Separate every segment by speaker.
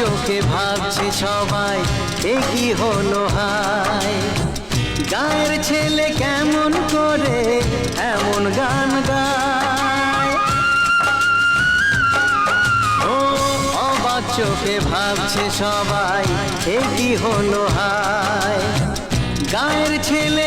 Speaker 1: চোখে ভাবছে সবাই, এ হলো হায়? গায়ের ছেলে কেমন করে এমন গান গায়? ও, অবাক চোখে ভাবছে সবাই, এ হলো হায়? গায়ের ছেলে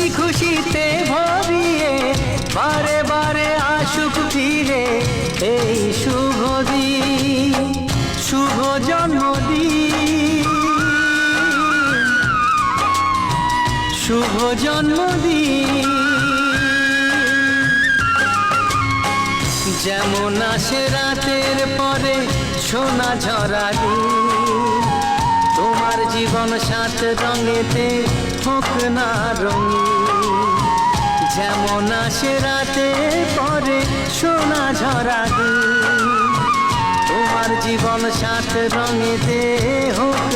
Speaker 1: হাসি খুশিতে ভরিয়ে বারে বারে আসুক ফিরে এই শুভ দিন, শুভ জন্মদিন। শুভ জন্মদিন। যেমন আসে রাতের পরে সোনা ঝরা দিন তোমার জীবন সাত রঙেতে হোক না রঙিন যেমন আসে রাতে, পরে সোনা ঝরা তোমার জীবন সাত রঙেতে হোক